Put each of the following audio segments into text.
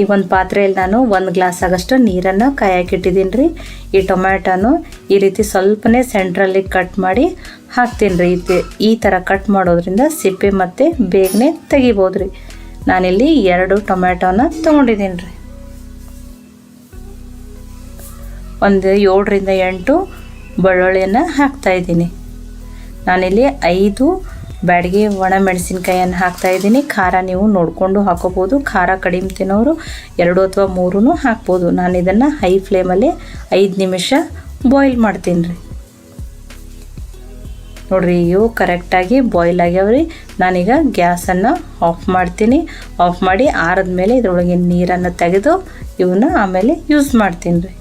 ಈಗ ಒಂದು ಪಾತ್ರೆಯಲ್ಲಿ ನಾನು ಒಂದು ಗ್ಲಾಸ್ ಆಗಷ್ಟು ನೀರನ್ನು ಕಾಯಕ್ಕಿಟ್ಟಿದ್ದೀನಿ ರೀ. ಈ ಟೊಮ್ಯಾಟೊನು ಈ ರೀತಿ ಸ್ವಲ್ಪನೇ ಸೆಂಟ್ರಲ್ಲಿ ಕಟ್ ಮಾಡಿ ಹಾಕ್ತೀನಿ ರೀ. ಈ ಥರ ಕಟ್ ಮಾಡೋದ್ರಿಂದ ಸಿಪ್ಪೆ ಮತ್ತು ಬೇಗನೆ ತೆಗಿಬೋದು ರೀ. ನಾನಿಲ್ಲಿ ಎರಡು ಟೊಮ್ಯಾಟೊನ ತೊಗೊಂಡಿದ್ದೀನಿ ರೀ. ಒಂದು ಏಳರಿಂದ ಎಂಟು ಬೆಳ್ಳುಳ್ಳಿಯನ್ನು ಹಾಕ್ತಾಯಿದ್ದೀನಿ ನಾನಿಲ್ಲಿ ಐದು ಬ್ಯಾಡಗಿ ಒಣ ಹಾಕ್ತಾ ಇದ್ದೀನಿ. ಖಾರ ನೀವು ನೋಡಿಕೊಂಡು ಹಾಕೋಬೋದು. ಖಾರ ಕಡಿಮೆ ತಿನ್ನೋರು ಎರಡು ಅಥವಾ ಮೂರೂ ಹಾಕ್ಬೋದು. ನಾನು ಇದನ್ನು ಹೈ ಫ್ಲೇಮಲ್ಲಿ ಐದು ನಿಮಿಷ ಬಾಯ್ಲ್ ಮಾಡ್ತೀನಿ ರೀ. ನೋಡಿರಿ, ಇವು ಕರೆಕ್ಟಾಗಿ ಬಾಯ್ಲ್ ಆಗ್ಯಾವ್ರಿ. ನಾನೀಗ ಗ್ಯಾಸನ್ನು ಆಫ್ ಮಾಡ್ತೀನಿ. ಆಫ್ ಮಾಡಿ ಆರಿದ ಮೇಲೆ ಇದರೊಳಗೆ ನೀರನ್ನು ತೆಗೆದು ಇವನ್ನ ಆಮೇಲೆ ಯೂಸ್ ಮಾಡ್ತೀನಿ ರೀ.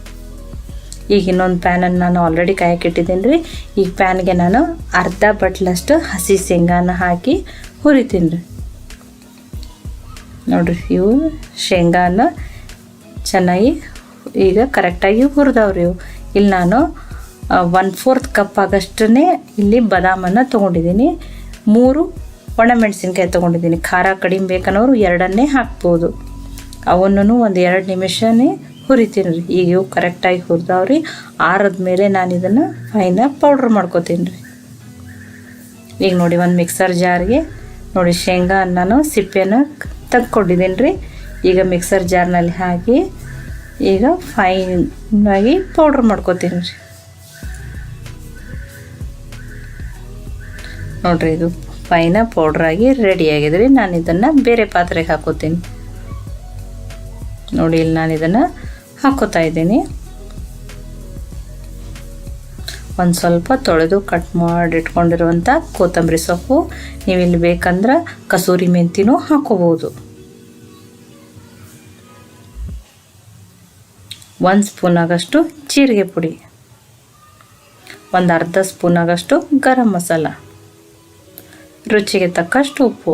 ಈಗ ಇನ್ನೊಂದು ಪ್ಯಾನನ್ನು ನಾನು ಆಲ್ರೆಡಿ ಕಾಯಕ್ಕಿಟ್ಟಿದ್ದೀನಿ ರೀ. ಈಗ ಪ್ಯಾನ್ಗೆ ನಾನು ಅರ್ಧ ಬಟ್ಲಷ್ಟು ಹಸಿ ಶೇಂಗಾನ ಹಾಕಿ ಹುರಿತೀನಿ ರೀ. ನೋಡಿರಿ, ಇವು ಶೇಂಗಾನ ಚೆನ್ನಾಗಿ ಈಗ ಕರೆಕ್ಟಾಗಿ ಹುರಿದವ್ರಿ ಇವು. ಇಲ್ಲಿ ನಾನು ಒನ್ ಫೋರ್ತ್ ಕಪ್ ಆಗಷ್ಟೇ ಇಲ್ಲಿ ಬದಾಮನ್ನು ತೊಗೊಂಡಿದ್ದೀನಿ. ಮೂರು ಒಣಮೆಣಸಿನ್ಕಾಯಿ ತೊಗೊಂಡಿದ್ದೀನಿ. ಖಾರ, ಕಡಿಮೆ ಬೇಕನ್ನೋರು ಎರಡನ್ನೇ ಹಾಕ್ಬೋದು. ಅವನ್ನೂ ಒಂದು ಎರಡು ನಿಮಿಷನೇ ಹುರಿತೀನಿ ರೀ. ಈಗ ಇವು ಕರೆಕ್ಟಾಗಿ ಹುರಿದಾವ್ರಿ ಆರದ ಮೇಲೆ ನಾನು ಇದನ್ನು ಫೈನಾಗಿ ಪೌಡ್ರ್ ಮಾಡ್ಕೋತೀನಿ ರೀ. ಈಗ ನೋಡಿ ಒಂದು ಮಿಕ್ಸರ್ ಜಾರ್ಗೆ ನೋಡಿ ಶೇಂಗಾ ನಾನು ಸಿಪ್ಪೆನ ತಕ್ಕೊಂಡಿದ್ದೀನಿ ರೀ. ಈಗ ಮಿಕ್ಸರ್ ಜಾರ್ನಲ್ಲಿ ಹಾಕಿ ಈಗ ಫೈನಾಗಿ ಪೌಡ್ರ್ ಮಾಡ್ಕೊತೀನಿ ರೀ. ನೋಡಿರಿ ಇದು ಫೈನ ಪೌಡ್ರಾಗಿ ಆಗಿದೆ ರೀ. ನಾನು ಇದನ್ನು ಬೇರೆ ಪಾತ್ರೆಗೆ ಹಾಕೋತೀನಿ. ನೋಡಿ ಇಲ್ಲಿ ನಾನು ಇದನ್ನು ಹಾಕೋತಾ ಇದ್ದೀನಿ ಒಂದು ಸ್ವಲ್ಪ ತೊಳೆದು ಕಟ್ ಮಾಡಿಟ್ಕೊಂಡಿರುವಂಥ ಕೊತ್ತಂಬರಿ ಸೊಪ್ಪು. ನೀವು ಬೇಕಂದ್ರೆ ಕಸೂರಿ ಮೆಂತಿನೂ ಹಾಕೋಬೋದು. ಒಂದು ಸ್ಪೂನ್ ಆಗಷ್ಟು ಜೀರಿಗೆ ಪುಡಿ. ಒಂದು ಅರ್ಧ ಸ್ಪೂನ್ ಆಗಷ್ಟು ಗರಂ ಮಸಾಲ. ರುಚಿಗೆ ತಕ್ಕಷ್ಟು ಉಪ್ಪು.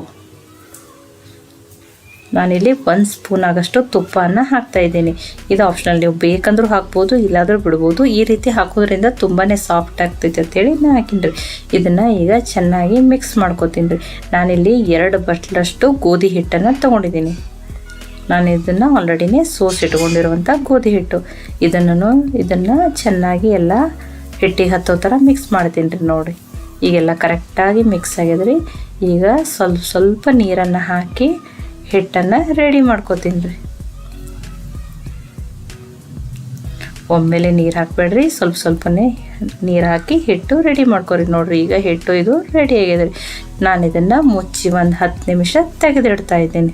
ನಾನಿಲ್ಲಿ ಒಂದು ಸ್ಪೂನ್ ಆಗೋಷ್ಟು ತುಪ್ಪವನ್ನು ಹಾಕ್ತಾ ಇದ್ದೀನಿ. ಇದು ಆಪ್ಷನಲ್ ನೀವು ಬೇಕಂದ್ರೂ ಹಾಕ್ಬೋದು, ಇಲ್ಲಾದರೂ ಬಿಡ್ಬೋದು. ಈ ರೀತಿ ಹಾಕೋದ್ರಿಂದ ತುಂಬಾ ಸಾಫ್ಟ್ ಆಗ್ತೈತೆ ಅಂತೇಳಿ ನಾನು ಹಾಕಿನ್ರಿ. ಇದನ್ನು ಈಗ ಚೆನ್ನಾಗಿ ಮಿಕ್ಸ್ ಮಾಡ್ಕೊತೀನಿ ರೀ ನಾನಿಲ್ಲಿ ಎರಡು ಬಟ್ಲಷ್ಟು ಗೋಧಿ ಹಿಟ್ಟನ್ನು ತೊಗೊಂಡಿದ್ದೀನಿ. ನಾನು ಇದನ್ನು ಆಲ್ರೆಡಿನೇ ಸೋಸಿಟ್ಕೊಂಡಿರುವಂಥ ಗೋಧಿ ಹಿಟ್ಟು. ಇದನ್ನು ಇದನ್ನು ಚೆನ್ನಾಗಿ ಎಲ್ಲ ಹಿಟ್ಟಿಗೆ ಹತ್ತೋ ಥರ ಮಿಕ್ಸ್ ಮಾಡ್ತೀನಿ ರೀ ನೋಡಿ ಈಗೆಲ್ಲ ಕರೆಕ್ಟಾಗಿ ಮಿಕ್ಸ್ ಆಗಿದೆ ಈಗ ಸ್ವಲ್ಪ ಸ್ವಲ್ಪ ನೀರನ್ನು ಹಾಕಿ ಹಿಟ್ಟನ್ನು ರೆಡಿ ಮಾಡ್ಕೋತೀನಿ ರೀ. ಒಮ್ಮೆಲೆ ನೀರು ಹಾಕಬೇಡ್ರಿ. ಸ್ವಲ್ಪ ಸ್ವಲ್ಪನೇ ನೀರು ಹಾಕಿ ಹಿಟ್ಟು ರೆಡಿ ಮಾಡ್ಕೊರಿ ನೋಡಿರಿ. ಈಗ ಹಿಟ್ಟು ಇದು ರೆಡಿ ಆಗಿದೆ ರೀ. ನಾನು ಇದನ್ನು ಮುಚ್ಚಿ ಒಂದು ಹತ್ತು ನಿಮಿಷ ತೆಗೆದಿಡ್ತಾ ಇದ್ದೀನಿ.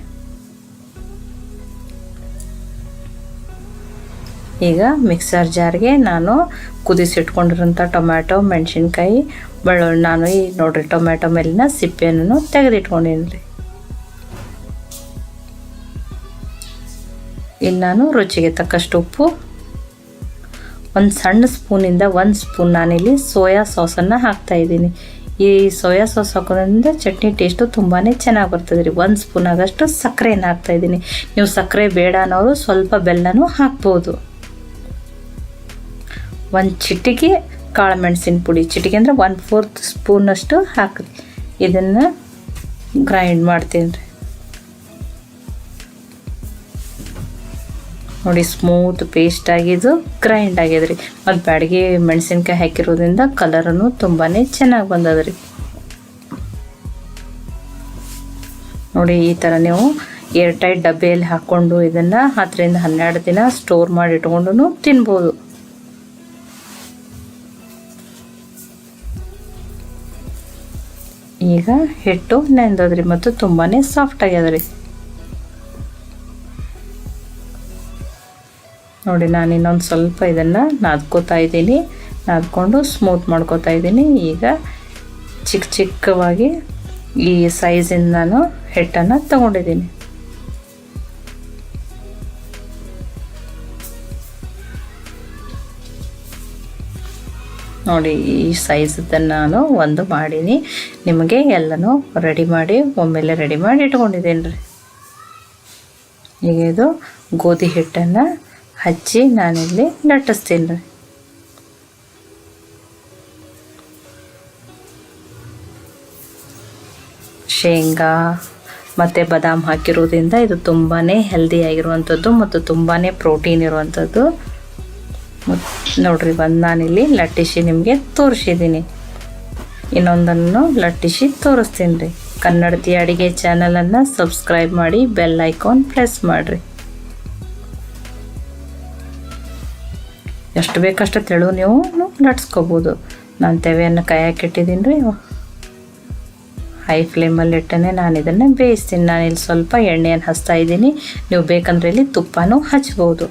ಈಗ ಮಿಕ್ಸರ್ ಜಾರ್ಗೆ ನಾನು ಕುದಿಸಿಟ್ಕೊಂಡಿರೋಂಥ ಟೊಮ್ಯಾಟೊ, ಮೆಣಸಿನ್ಕಾಯಿ, ಬೆಳ್ಳುಳ್ಳಿ, ನಾನು ಈ ನೋಡಿರಿ ಟೊಮ್ಯಾಟೊ ಮೇಲಿನ ಸಿಪ್ಪೆಯನ್ನು ತೆಗೆದಿಟ್ಕೊಂಡಿನಿ ರೀ. ಇಲ್ಲಿ ನಾನು ರುಚಿಗೆ ತಕ್ಕಷ್ಟು ಉಪ್ಪು. ಒಂದು ಸಣ್ಣ ಸ್ಪೂನಿಂದ ಒಂದು ಸ್ಪೂನ್ ನಾನಿಲ್ಲಿ ಸೋಯಾ ಸಾಸನ್ನು ಹಾಕ್ತಾಯಿದ್ದೀನಿ ಈ ಸೋಯಾ ಸಾಸ್ ಹಾಕೋದ್ರಿಂದ ಚಟ್ನಿ ಟೇಸ್ಟು ತುಂಬಾ ಚೆನ್ನಾಗಿ ಬರ್ತದೆ ರೀ. ಒಂದು ಸ್ಪೂನ್ ಆಗಷ್ಟು ಸಕ್ಕರೆಯನ್ನು ಹಾಕ್ತಾಯಿದ್ದೀನಿ ನೀವು ಸಕ್ಕರೆ ಬೇಡ ಅನ್ನೋರು ಸ್ವಲ್ಪ ಬೆಲ್ಲನೂ ಹಾಕ್ಬೋದು. ಒಂದು ಚಿಟಿಕೆ ಕಾಳು ಮೆಣಸಿನ ಪುಡಿ. ಚಿಟಿಕೆ ಅಂದರೆ ಒನ್ ಫೋರ್ತ್ ಸ್ಪೂನಷ್ಟು ಹಾಕಿ ಇದನ್ನು ಗ್ರೈಂಡ್ ಮಾಡ್ತೀನಿ ರೀ ನೋಡಿ ಸ್ಮೂತ್ ಪೇಸ್ಟ್ ಆಗಿದ್ದು ಗ್ರೈಂಡ್ ಆಗ್ಯದ ರೀ ಮತ್ತು ಬ್ಯಾಡಗಿ ಮೆಣಸಿನ್ಕಾಯಿ ಹಾಕಿರೋದ್ರಿಂದ ಕಲರನ್ನು ತುಂಬಾ ಚೆನ್ನಾಗಿ ಬಂದದ್ರಿ. ನೋಡಿ ಈ ಥರ ನೀವು ಏರ್ ಟೈಟ್ ಡಬ್ಬಿಯಲ್ಲಿ ಹಾಕ್ಕೊಂಡು ಇದನ್ನು ಹತ್ತರಿಂದ ಹನ್ನೆರಡು ದಿನ ಸ್ಟೋರ್ ಮಾಡಿ ಇಟ್ಕೊಂಡು ತಿನ್ಬೋದು. ಈಗ ಹಿಟ್ಟು ನೆಂದದ್ರಿ ಮತ್ತು ತುಂಬಾ ಸಾಫ್ಟ್ ಆಗ್ಯದ ನೋಡಿ, ನಾನು ಇನ್ನೊಂದು ಸ್ವಲ್ಪ ಇದನ್ನು ನಾದ್ಕೋತಾ ಇದ್ದೀನಿ. ನಾದ್ಕೊಂಡು ಸ್ಮೂತ್ ಮಾಡ್ಕೋತಾ ಇದ್ದೀನಿ. ಈಗ ಚಿಕ್ಕ ಚಿಕ್ಕವಾಗಿ ಈ ಸೈಜಿಂದ ನಾನು ಹೆಟ್ಟನ್ನು ತಗೊಂಡಿದ್ದೀನಿ. ನೋಡಿ, ಈ ಸೈಜದನ್ನು ನಾನು ಒಂದು ಮಾಡೀನಿ. ನಿಮಗೆ ಎಲ್ಲನೂ ರೆಡಿ ಮಾಡಿ, ಒಮ್ಮೆಲೆ ರೆಡಿ ಮಾಡಿ ಇಟ್ಕೊಂಡಿದ್ದೀನಿ ರೀ. ಈಗ ಇದು ಗೋಧಿ ಹಿಟ್ಟನ್ನು ಹಚ್ಚಿ ನಾನಿಲ್ಲಿ ಲಟ್ಟಿಸ್ತೀನಿ. ರೀ ಶೇಂಗಾ, ಮತ್ತು ಬಾದಾಮ್ ಹಾಕಿರೋದ್ರಿಂದ ಇದು ತುಂಬಾ ಹೆಲ್ದಿ ಆಗಿರುವಂಥದ್ದು ಮತ್ತು ತುಂಬಾ ಪ್ರೋಟೀನ್ ಇರುವಂಥದ್ದು. ನೋಡ್ರಿ, ಬಂದು ನಾನಿಲ್ಲಿ ಲಟ್ಟಿಸಿ ನಿಮಗೆ ತೋರಿಸಿದ್ದೀನಿ. ಇನ್ನೊಂದನ್ನು ಲಟ್ಟಿಸಿ ತೋರಿಸ್ತೀನಿ ರೀ. ಕನ್ನಡತಿ ಅಡಿಗೆ ಚಾನಲನ್ನು ಸಬ್ಸ್ಕ್ರೈಬ್ ಮಾಡಿ ಬೆಲ್ ಐಕಾನ್ ಪ್ರೆಸ್ ಮಾಡಿರಿ. ಎಷ್ಟು ಬೇಕಷ್ಟು ತೆಳು ನೀವು ಲಟ್ಸ್ಕೊಬೋದು ನಾನು ತೆವೆಯನ್ನು ಕಾಯಕ್ಕಿಟ್ಟಿದ್ದೀನಿ ರೀ. ಹೈ ಫ್ಲೇಮಲ್ಲಿ ಇಟ್ಟನೆ ನಾನು ಇದನ್ನು ಬೇಯಿಸ್ತೀನಿ. ನಾನು ಇಲ್ಲಿ ಸ್ವಲ್ಪ ಎಣ್ಣೆಯನ್ನು ಹಚ್ತಾ ಇದ್ದೀನಿ. ನೀವು ಬೇಕಂದ್ರೆ ಇಲ್ಲಿ ತುಪ್ಪನೂ ಹಚ್ಬೋದು.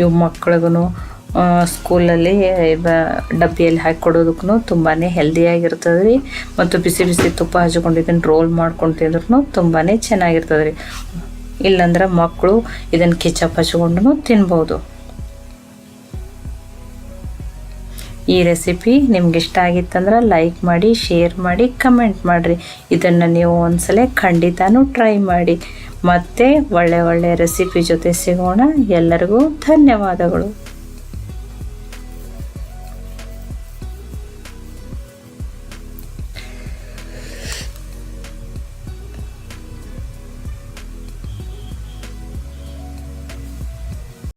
ಇವು ಮಕ್ಳಿಗೂ ಸ್ಕೂಲಲ್ಲಿ ಡಬ್ಬಿಯಲ್ಲಿ ಹಾಕಿ ಕೊಡೋದಕ್ಕೂ ತುಂಬಾ ಹೆಲ್ದಿಯಾಗಿರ್ತದೆ ರೀ. ಮತ್ತು ಬಿಸಿ ಬಿಸಿ ತುಪ್ಪ ಹಚ್ಕೊಂಡಿದ್ದೀನಿ ರೋಲ್ ಮಾಡ್ಕೊಂಡು ತಿಂದ್ರೂ ತುಂಬಾ ಚೆನ್ನಾಗಿರ್ತದೆ ರೀ. ಇಲ್ಲಾಂದ್ರೆ ಮಕ್ಕಳು ಇದನ್ನು ಕಿಚಪ್ ಹಚ್ಕೊಂಡು ತಿನ್ಬೋದು. ಈ ರೆಸಿಪಿ ನಿಮ್ಗೆ ಇಷ್ಟ ಆಗಿತ್ತಂದ್ರೆ ಲೈಕ್ ಮಾಡಿ ಶೇರ್ ಮಾಡಿ ಕಮೆಂಟ್ ಮಾಡಿರಿ. ಇದನ್ನು ನೀವು ಒಂದ್ಸಲ ಖಂಡಿತನೂ ಟ್ರೈ ಮಾಡಿ. ಮತ್ತೆ ಒಳ್ಳೆ ಒಳ್ಳೆ ರೆಸಿಪಿ ಜೊತೆ ಸಿಗೋಣ. ಎಲ್ಲರಿಗೂ ಧನ್ಯವಾದಗಳು.